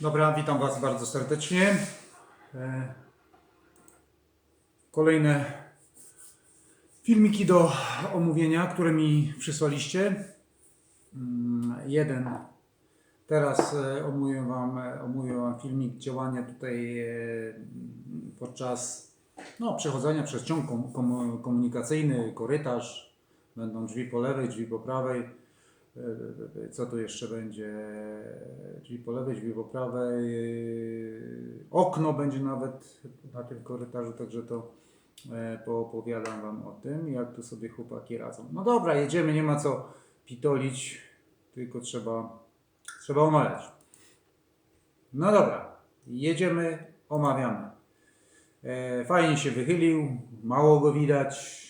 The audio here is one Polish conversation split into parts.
Dobra, witam Was bardzo serdecznie. E, Kolejne filmiki do omówienia, które mi przysłaliście. Mm, Jeden. Teraz e, omówię Wam, e, omówię wam filmik działania tutaj podczas no, przechodzenia przez ciąg kom, kom, komunikacyjny, korytarz. Będą drzwi po lewej, drzwi po prawej. E, Co tu jeszcze będzie? Drzwi po lewej, drzwi po prawej. e, Okno będzie nawet na tym korytarzu, także to e, poopowiadam Wam o tym, jak tu sobie chłopaki radzą. No dobra, jedziemy, nie ma co pitolić, tylko trzeba, trzeba omawiać. No dobra, jedziemy, omawiamy. Fajnie się wychylił, mało go widać.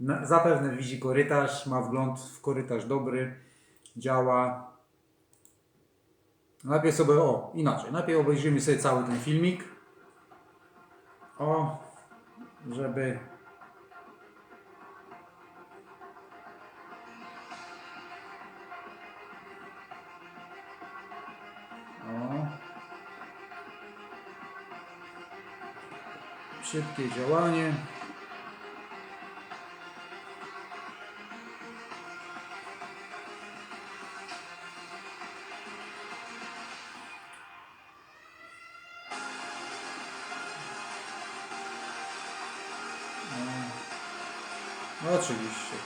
Na, zapewne widzi korytarz, ma wgląd w korytarz dobry, działa. Najpierw sobie, o, inaczej, najpierw obejrzymy sobie cały ten filmik. O, żeby... Szybkie działanie.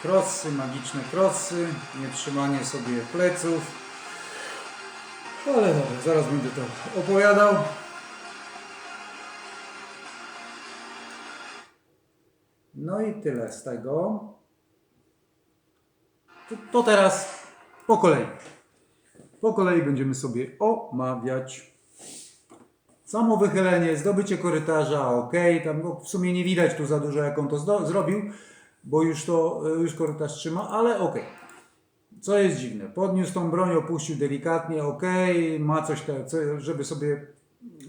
Krosy, magiczne krosy, nie trzymanie sobie pleców. Ale dobra, zaraz będę to opowiadał. No i tyle z tego. To, to teraz po kolei. Po kolei będziemy sobie omawiać. Samo wychylenie, zdobycie korytarza, ok, tam no, w sumie nie widać tu za dużo jak on to zrobił, bo już to, już korytarz trzyma, ale ok. Co jest dziwne, podniósł tą broń, opuścił delikatnie, ok, ma coś, te, żeby sobie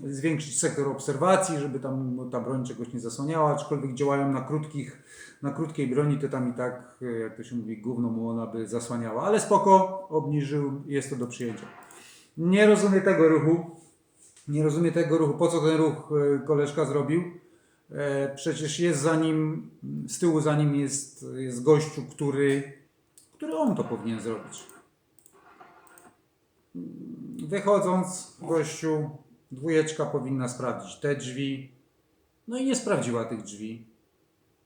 zwiększyć sektor obserwacji, żeby tam ta broń czegoś nie zasłaniała, aczkolwiek działają na krótkich, na krótkiej broni, to tam i tak, jak to się mówi, gówno mu ona by zasłaniała, ale spoko, obniżył, jest to do przyjęcia. Nie rozumiem tego ruchu, nie rozumie tego ruchu. Po co ten ruch e, koleżka zrobił? E, Przecież jest za nim, z tyłu za nim jest, jest gościu, który, który on to powinien zrobić. Wychodząc, gościu, dwójeczka powinna sprawdzić te drzwi. No i nie sprawdziła tych drzwi.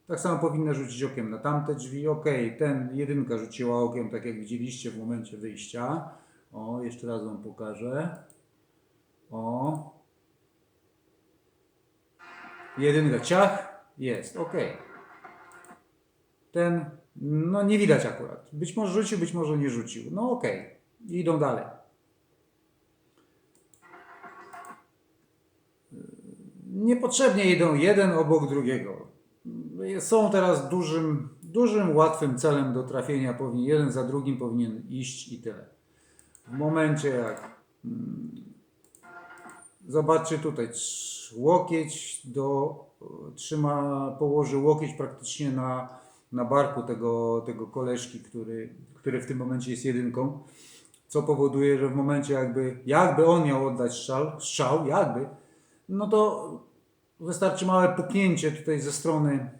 Tak samo powinna rzucić okiem na tamte drzwi. Ok, ten jedynka rzuciła okiem, tak jak widzieliście w momencie wyjścia. O, jeszcze raz Wam pokażę. O. Jedynka ciach. Jest, ok. Ten, no nie widać akurat. Być może rzucił, być może nie rzucił. No ok. Idą dalej. Niepotrzebnie idą jeden obok drugiego. Są teraz dużym, dużym, łatwym celem do trafienia. Powinien, jeden za drugim powinien iść i tyle. W momencie jak Zobaczcie tutaj, łokieć do, trzyma, położy łokieć praktycznie na, na barku tego, tego koleżki, który, który w tym momencie jest jedynką, co powoduje, że w momencie jakby, jakby on miał oddać strzał, strzał jakby, no to wystarczy małe puknięcie tutaj ze strony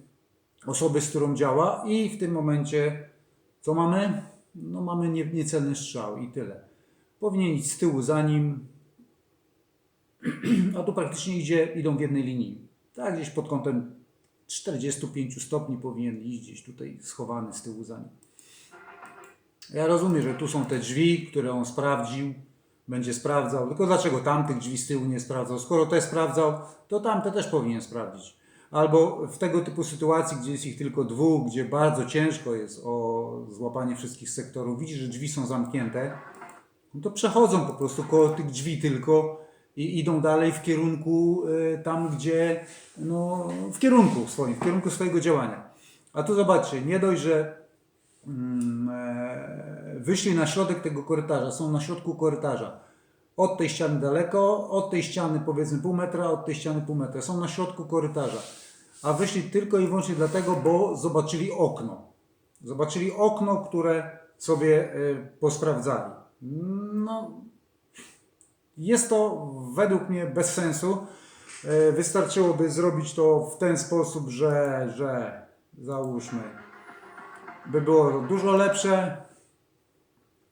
osoby, z którą działa i w tym momencie co mamy? No mamy nie, niecelny strzał i tyle. Powinien iść z tyłu za nim, a tu praktycznie idzie, idą w jednej linii. Tak, gdzieś pod kątem 45 stopni powinien iść gdzieś tutaj schowany z tyłu za nim. Ja rozumiem, że tu są te drzwi, które on sprawdził, będzie sprawdzał. Tylko dlaczego tamtych drzwi z tyłu nie sprawdzał? Skoro te sprawdzał, to tamte też powinien sprawdzić. Albo w tego typu sytuacji, gdzie jest ich tylko dwóch, gdzie bardzo ciężko jest o złapanie wszystkich sektorów, widzi, że drzwi są zamknięte, no to przechodzą po prostu koło tych drzwi tylko i idą dalej w kierunku y, tam, gdzie, no, w kierunku swoim, w kierunku swojego działania. A tu zobaczcie, nie dość, że mm, e, wyszli na środek tego korytarza, są na środku korytarza. Od tej ściany daleko, od tej ściany powiedzmy pół metra, od tej ściany pół metra. Są na środku korytarza. A wyszli tylko i wyłącznie dlatego, bo zobaczyli okno. Zobaczyli okno, które sobie e, posprawdzali. No, Jest to według mnie bez sensu. E, Wystarczyłoby zrobić to w ten sposób, że, że załóżmy, by było to dużo lepsze.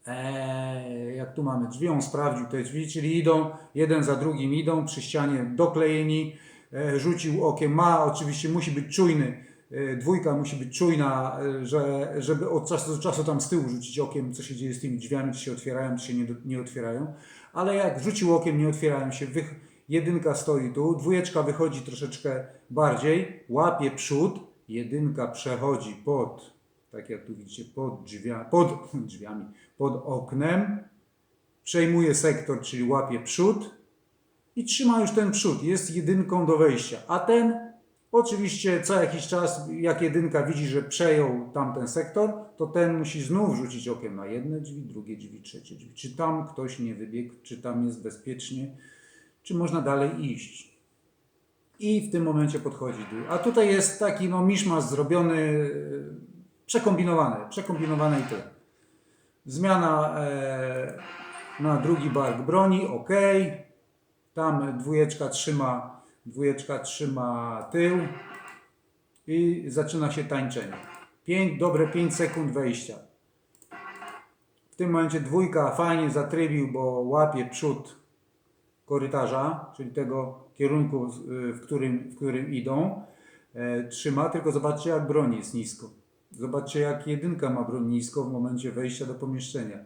Eee, jak tu mamy drzwi, on sprawdził te drzwi, czyli idą, jeden za drugim idą, przy ścianie doklejeni, e, rzucił okiem, ma, oczywiście musi być czujny, e, dwójka musi być czujna, e, że, żeby od czasu do czasu tam z tyłu rzucić okiem, co się dzieje z tymi drzwiami, czy się otwierają, czy się nie, nie otwierają, ale jak rzucił okiem, nie otwierają się, wych, jedynka stoi tu, dwójeczka wychodzi troszeczkę bardziej, łapie przód, jedynka przechodzi pod tak jak tu widzicie, pod, drzwia, pod drzwiami, pod oknem, przejmuje sektor, czyli łapie przód i trzyma już ten przód, jest jedynką do wejścia. A ten, oczywiście co jakiś czas, jak jedynka widzi, że przejął tamten sektor, to ten musi znów rzucić okiem na jedne drzwi, drugie drzwi, trzecie drzwi. Czy tam ktoś nie wybiegł, czy tam jest bezpiecznie, czy można dalej iść. I w tym momencie podchodzi dół. A tutaj jest taki no miszmasz zrobiony, e, przekombinowany, przekombinowany i tyle. Zmiana e, na drugi bark broni, ok. Tam dwójeczka trzyma, dwójeczka trzyma tył i zaczyna się tańczenie. Dobre 5 sekund wejścia. W tym momencie dwójka fajnie zatrybił, bo łapie przód korytarza, czyli tego kierunku, y, w którym, w którym idą, e, trzyma, tylko zobaczcie jak broń jest nisko. Zobaczcie jak jedynka ma broń nisko w momencie wejścia do pomieszczenia.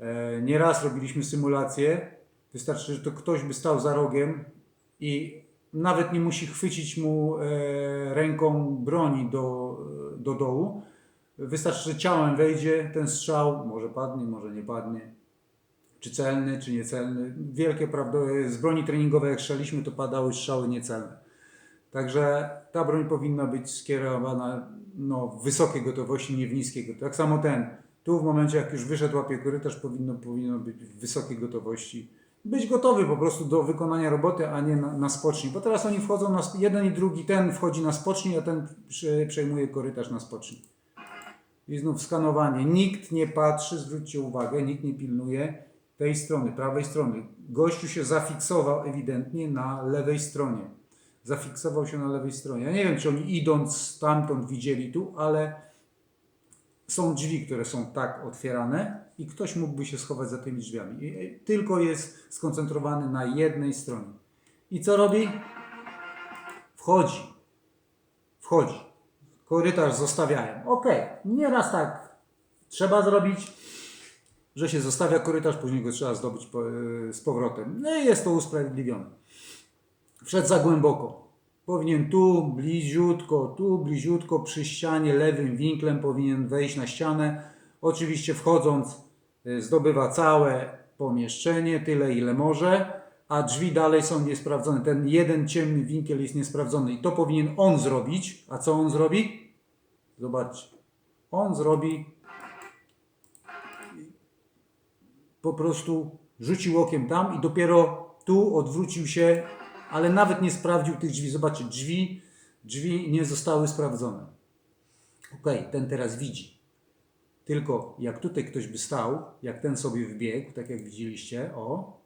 E, nieraz robiliśmy symulację, wystarczy, że to ktoś by stał za rogiem i nawet nie musi chwycić mu e, ręką broni do, do dołu. Wystarczy, że ciałem wejdzie ten strzał, może padnie, może nie padnie czy celny, czy niecelny. Wielkie prawda, z broni treningowej jak strzeliśmy, to padały strzały niecelne. Także ta broń powinna być skierowana no, w wysokiej gotowości, nie w niskiej. Tak samo ten. Tu w momencie, jak już wyszedł łapie korytarz, powinno, powinno być w wysokiej gotowości. Być gotowy po prostu do wykonania roboty, a nie na, na spocznij. Bo teraz oni wchodzą na jeden i drugi, ten wchodzi na spocznij, a ten przejmuje korytarz na spocznij. I znów skanowanie. Nikt nie patrzy, zwróćcie uwagę, nikt nie pilnuje tej strony, prawej strony. Gościu się zafiksował ewidentnie na lewej stronie. Zafiksował się na lewej stronie. Ja nie wiem, czy oni idąc stamtąd widzieli tu, ale są drzwi, które są tak otwierane i ktoś mógłby się schować za tymi drzwiami. I- i Tylko jest skoncentrowany na jednej stronie. I co robi? Wchodzi. Wchodzi. Korytarz zostawiają. Ok, nieraz tak trzeba zrobić, że się zostawia korytarz, później go trzeba zdobyć e, z powrotem. No i jest to usprawiedliwione. Wszedł za głęboko. Powinien tu, bliziutko, tu, bliziutko, przy ścianie, lewym winklem powinien wejść na ścianę. Oczywiście wchodząc e, zdobywa całe pomieszczenie, tyle ile może, a drzwi dalej są niesprawdzone. Ten jeden ciemny winkiel jest niesprawdzony i to powinien on zrobić. A co on zrobi? Zobaczcie. On zrobi po prostu rzucił okiem tam i dopiero tu odwrócił się, ale nawet nie sprawdził tych drzwi. Zobaczcie, drzwi, drzwi nie zostały sprawdzone. Ok, ten teraz widzi. Tylko jak tutaj ktoś by stał, jak ten sobie wbiegł, tak jak widzieliście, o,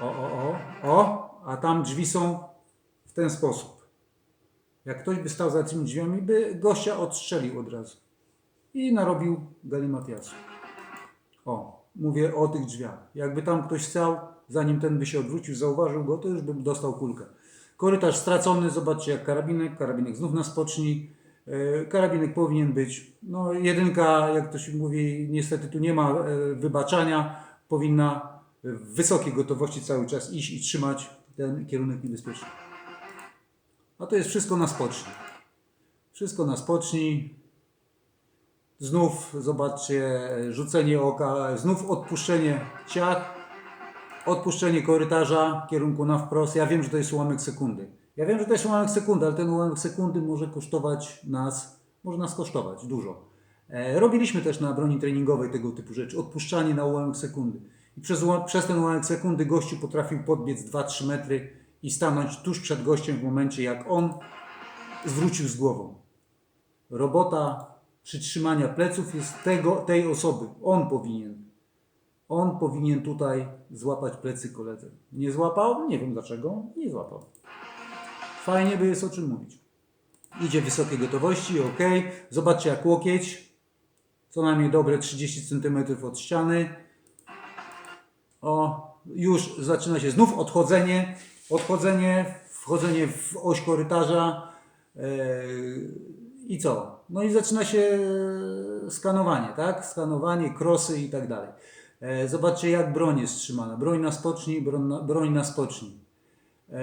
o, o, o, o, a tam drzwi są w ten sposób. Jak ktoś by stał za tymi drzwiami, by gościa odstrzelił od razu. I narobił galimatiasu. O, mówię o tych drzwiach. Jakby tam ktoś stał, zanim ten by się odwrócił, zauważył go, to już bym dostał kulkę. Korytarz stracony, zobaczcie jak karabinek, karabinek znów na spocznij. E, Karabinek powinien być, no jedynka, jak to się mówi, niestety tu nie ma e, wybaczania, powinna w wysokiej gotowości cały czas iść i trzymać ten kierunek niebezpieczny. A to jest wszystko na spocznij. Wszystko na spocznij, Znów zobaczcie, rzucenie oka, znów odpuszczenie ciach, odpuszczenie korytarza kierunku na wprost. Ja wiem, że to jest ułamek sekundy. Ja wiem, że to jest ułamek sekundy, ale ten ułamek sekundy może kosztować nas, może nas kosztować dużo. E, robiliśmy też na broni treningowej tego typu rzeczy, odpuszczanie na ułamek sekundy. I przez, przez ten ułamek sekundy gościu potrafił podbiec 2-3 metry i stanąć tuż przed gościem w momencie, jak on zwrócił z głową robota przytrzymania pleców jest tego, tej osoby. On powinien on powinien tutaj złapać plecy koledze. Nie złapał? Nie wiem dlaczego. Nie złapał. Fajnie by jest o czym mówić. Idzie wysokiej gotowości, ok. Zobaczcie jak łokieć. Co najmniej dobre 30 cm od ściany. O, już zaczyna się znów odchodzenie. Odchodzenie, wchodzenie w oś korytarza. Yy, I co? No i zaczyna się skanowanie, tak? Skanowanie, krosy i tak dalej. E, Zobaczcie jak broń jest trzymana. Broń na spocznij, broń na, broń na spocznij. E,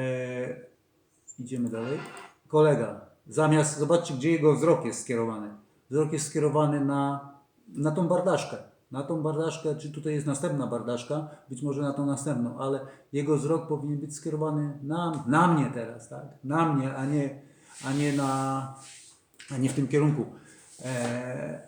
Idziemy dalej. Kolega, zamiast, zobaczcie, gdzie jego wzrok jest skierowany. Wzrok jest skierowany na, na tą bardaszkę. Na tą bardaszkę, czy tutaj jest następna bardaszka, być może na tą następną, ale jego wzrok powinien być skierowany na, na mnie teraz, tak? Na mnie, a nie, a nie, na, a nie w tym kierunku. Eee,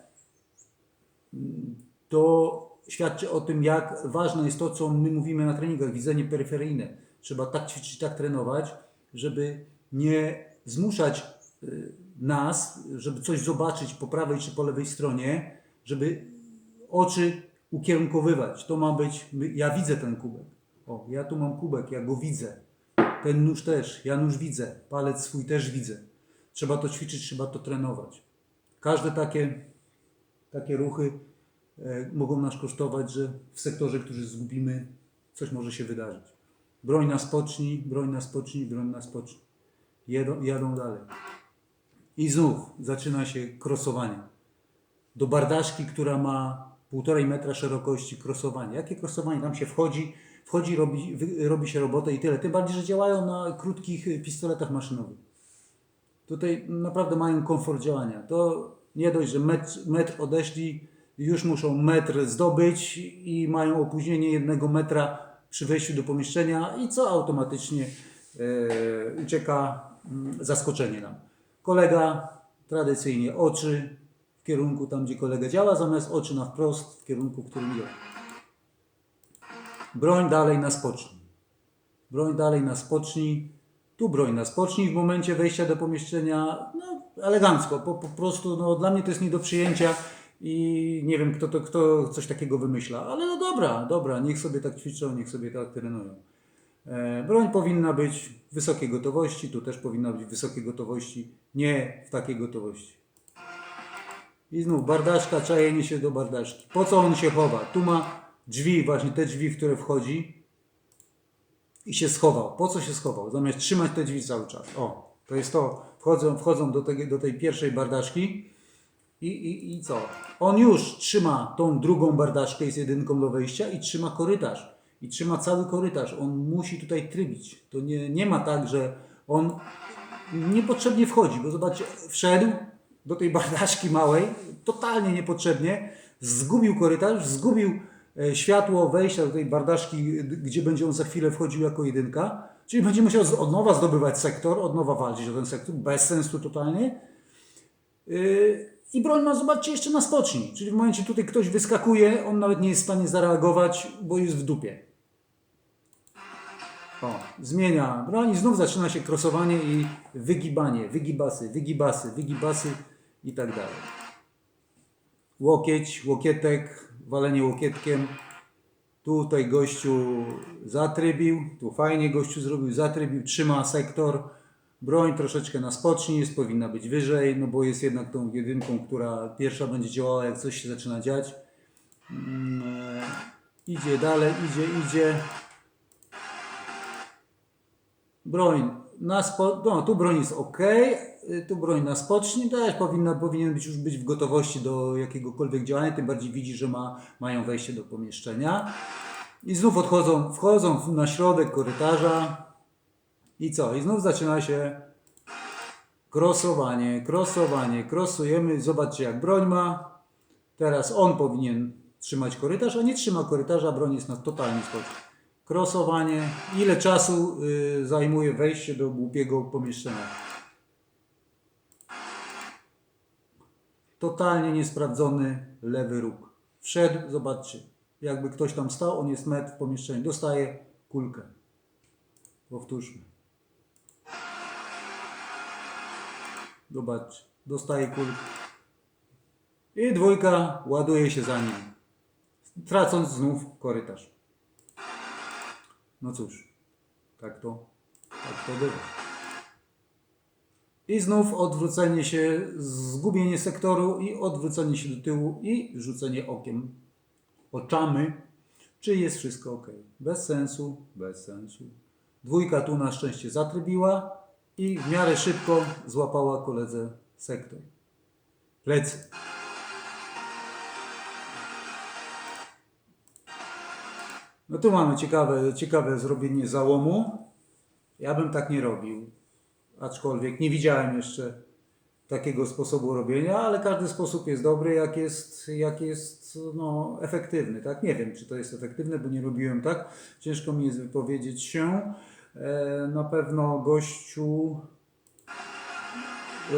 to świadczy o tym, jak ważne jest to, co my mówimy na treningach, widzenie peryferyjne. Trzeba tak ćwiczyć, tak trenować, żeby nie zmuszać y, nas, żeby coś zobaczyć po prawej czy po lewej stronie, żeby oczy ukierunkowywać. To ma być, ja widzę ten kubek. O, ja tu mam kubek, ja go widzę. Ten nóż też, ja nóż widzę, palec swój też widzę. Trzeba to ćwiczyć, trzeba to trenować. Każde takie, takie ruchy mogą nas kosztować, że w sektorze, który zgubimy, coś może się wydarzyć. Broń na spocznij, broń na spocznij, broń na spocznij. Jedą, jadą dalej. I znów zaczyna się krosowanie. Do bardaszki, która ma półtorej metra szerokości, krosowanie. Jakie krosowanie? Tam się wchodzi, wchodzi, robi, robi się robotę i tyle. Tym bardziej, że działają na krótkich pistoletach maszynowych. Tutaj naprawdę mają komfort działania. To nie dość, że metr, metr odeszli, już muszą metr zdobyć i mają opóźnienie jednego metra przy wejściu do pomieszczenia i co automatycznie e, ucieka mm, zaskoczenie nam. Kolega tradycyjnie oczy w kierunku tam, gdzie kolega działa, zamiast oczy na wprost w kierunku, w którym działa. Broń dalej na spocznij. Broń dalej na spocznij. Tu broń na spocznij w momencie wejścia do pomieszczenia. No, elegancko. Po, po prostu no, dla mnie to jest nie do przyjęcia i nie wiem, kto, to, kto coś takiego wymyśla. Ale no dobra, dobra, niech sobie tak ćwiczą, niech sobie tak trenują. E, broń powinna być wysokiej gotowości. Tu też powinna być wysokiej gotowości. Nie w takiej gotowości. I znów bardaszka, czajenie się do bardaszki. Po co on się chowa? Tu ma drzwi, właśnie te drzwi, w które wchodzi i się schował. Po co się schował? Zamiast trzymać te drzwi cały czas. O, to jest to. Wchodzą, wchodzą do, tej, do tej pierwszej bardaszki i, i, i co? On już trzyma tą drugą bardaszkę, jest jedynką do wejścia i trzyma korytarz. I trzyma cały korytarz. On musi tutaj trybić. To nie, nie ma tak, że on niepotrzebnie wchodzi, bo zobaczcie, wszedł do tej bardaszki małej, totalnie niepotrzebnie, zgubił korytarz, zgubił e, światło wejścia do tej bardaszki, gdzie będzie on za chwilę wchodził jako jedynka, czyli będzie musiał z- od nowa zdobywać sektor, od nowa walczyć o ten sektor, bez sensu totalnie. Yy, I broń ma, zobaczcie, jeszcze na spocznij, czyli w momencie tutaj ktoś wyskakuje, on nawet nie jest w stanie zareagować, bo jest w dupie. O, zmienia broń i znów zaczyna się krosowanie i wygibanie, wygibasy, wygibasy, wygibasy i tak dalej. Łokieć, łokietek, walenie łokietkiem. Tutaj gościu zatrybił, tu fajnie gościu zrobił, zatrybił, trzyma sektor. Broń troszeczkę na spocznij, jest, powinna być wyżej, no bo jest jednak tą jedynką, która pierwsza będzie działała, jak coś się zaczyna dziać. Mm, e, idzie dalej, idzie, idzie. Broń na spo... no, tu broń jest ok, tu broń na spocznij też powinna, powinien być już być w gotowości do jakiegokolwiek działania, tym bardziej widzi, że ma, mają wejście do pomieszczenia. I znów odchodzą, wchodzą na środek korytarza i co? I znów zaczyna się krosowanie, krosowanie, krosujemy, zobaczcie jak broń ma. Teraz on powinien trzymać korytarz, a nie trzyma korytarza, broń jest na totalnie spocznij. Krosowanie. Ile czasu y, zajmuje wejście do głupiego pomieszczenia? Totalnie niesprawdzony lewy róg. Wszedł, zobaczcie. Jakby ktoś tam stał, on jest metr w pomieszczeniu. Dostaje kulkę. Powtórzmy. Zobaczcie. Dostaje kulkę. I dwójka ładuje się za nim. tracąc znów korytarz. No cóż, tak to, tak to bywa. I znów odwrócenie się, zgubienie sektoru i odwrócenie się do tyłu i rzucenie okiem, oczami, czy jest wszystko ok. Bez sensu, bez sensu. Dwójka tu na szczęście zatrybiła i w miarę szybko złapała koledze sektor. Plecy. No tu mamy ciekawe, ciekawe zrobienie załomu. Ja bym tak nie robił. Aczkolwiek nie widziałem jeszcze takiego sposobu robienia, ale każdy sposób jest dobry, jak jest, jak jest no, efektywny. Tak? Nie wiem, czy to jest efektywne, bo nie robiłem tak. Ciężko mi jest wypowiedzieć się. E, na pewno gościu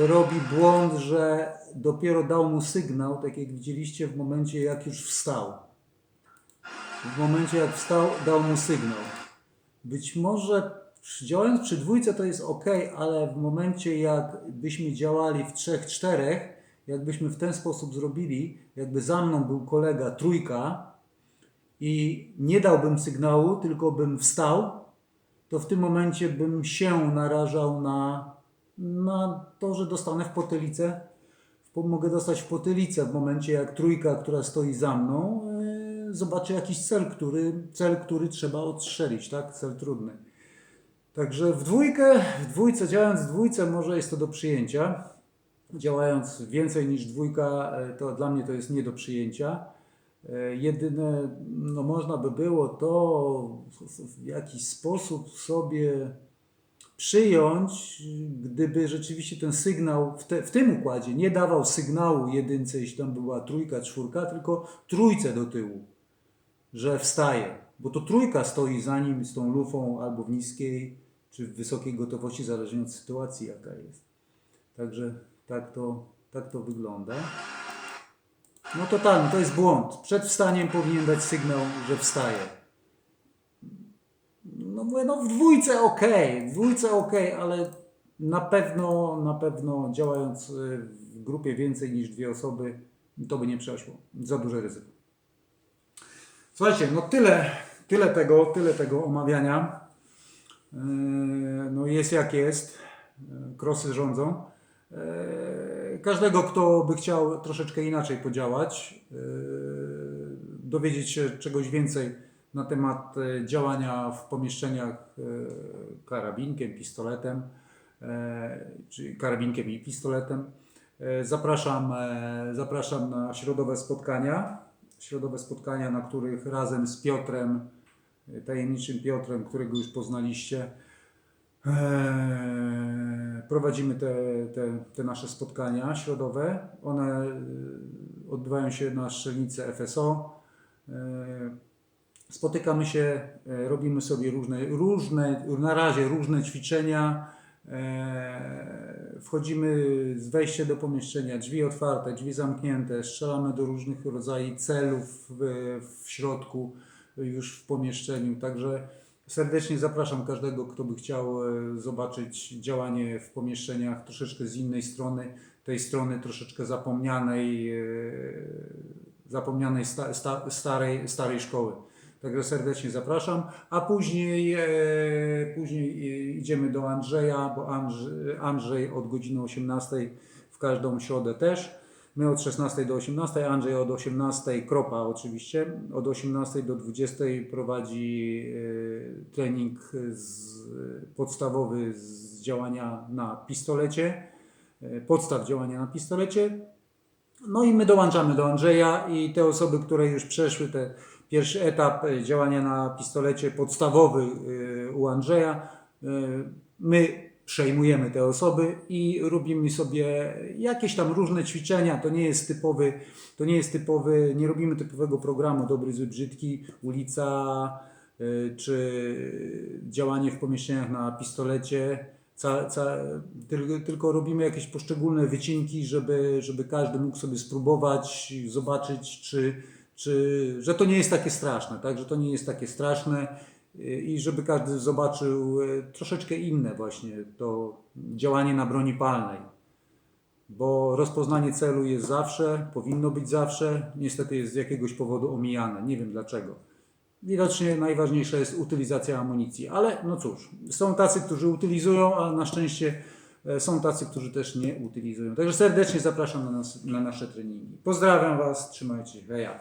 robi błąd, że dopiero dał mu sygnał, tak jak widzieliście, w momencie jak już wstał. W momencie jak wstał, dał mu sygnał. Być może działając przy dwójce to jest ok, ale w momencie jak byśmy działali w trzech, czterech, jakbyśmy w ten sposób zrobili, jakby za mną był kolega trójka i nie dałbym sygnału, tylko bym wstał, to w tym momencie bym się narażał na, na to, że dostanę w potylicę. Mogę dostać w potylicę w momencie, jak trójka, która stoi za mną, yy, zobaczy jakiś cel, który, cel, który trzeba odstrzelić, tak? Cel trudny. Także w dwójkę, w dwójce, działając w dwójce, może jest to do przyjęcia. Działając więcej niż dwójka, e, to dla mnie to jest nie do przyjęcia. E, Jedyne, no można by było to w- jakiś sposób sobie przyjąć, gdyby rzeczywiście ten sygnał w, te, w tym układzie nie dawał sygnału jedynce, jeśli tam była trójka, czwórka, tylko trójce do tyłu, że wstaje. Bo to trójka stoi za nim z tą lufą albo w niskiej, czy w wysokiej gotowości, zależnie od sytuacji, jaka jest. Także tak to, tak to wygląda. No totalnie, to jest błąd. Przed wstaniem powinien dać sygnał, że wstaje. No mówię, no w dwójce ok, w dwójce ok, ale na pewno, na pewno działając y, w grupie więcej niż dwie osoby, to by nie przeszło. Za duże ryzyko. Słuchajcie, no tyle, tyle tego, tyle tego omawiania. Yy, No jest jak jest. Yy, Krosy rządzą. Yy, Każdego, kto by chciał troszeczkę inaczej podziałać, yy, dowiedzieć się czegoś więcej na temat yy, działania w pomieszczeniach karabinkiem, pistoletem, czy karabinkiem i pistoletem, zapraszam, zapraszam na środowe spotkania. Środowe spotkania, na których razem z Piotrem, tajemniczym Piotrem, którego już poznaliście, Prowadzimy te, te, te nasze spotkania środowe. One e, odbywają się na strzelnicy FSO. Eee, Spotykamy się, e, robimy sobie różne, różne, na razie różne ćwiczenia. Eee, Wchodzimy z wejścia do pomieszczenia, drzwi otwarte, drzwi zamknięte, strzelamy do różnych rodzajów celów w, w środku, już w pomieszczeniu. Także serdecznie zapraszam każdego, kto by chciał e, zobaczyć działanie w pomieszczeniach troszeczkę z innej strony, tej strony troszeczkę zapomnianej, e, zapomnianej sta, sta, starej, starej szkoły. Także serdecznie zapraszam, a później, e, później idziemy do Andrzeja, bo Andrzej, Andrzej od godziny 18 w każdą środę też. My od 16 do 18, Andrzej od 18, kropa oczywiście, od 18 do 20 prowadzi e, trening z, podstawowy z działania na pistolecie, e, podstaw działania na pistolecie. No i my dołączamy do Andrzeja i te osoby, które już przeszły ten pierwszy etap e, działania na pistolecie podstawowy u Andrzeja, my przejmujemy te osoby i robimy sobie jakieś tam różne ćwiczenia. To nie jest typowy, to nie jest typowy, nie robimy typowego programu dobry, zły, brzydki, ulica y, czy działanie w pomieszczeniach na pistolecie. Ca, ca, tylko, tylko robimy jakieś poszczególne wycinki, żeby, żeby każdy mógł sobie spróbować, zobaczyć, czy, czy, że to nie jest takie straszne, tak? że to nie jest takie straszne i żeby każdy zobaczył e, troszeczkę inne właśnie to działanie na broni palnej. bo rozpoznanie celu jest zawsze, powinno być zawsze, niestety jest z jakiegoś powodu omijane, nie wiem dlaczego. Widocznie najważniejsza jest utylizacja amunicji, ale no cóż, są tacy, którzy utylizują, a na szczęście e, są tacy, którzy też nie utylizują. Także serdecznie zapraszam na, nas, na nasze treningi. Pozdrawiam Was, trzymajcie się, heja.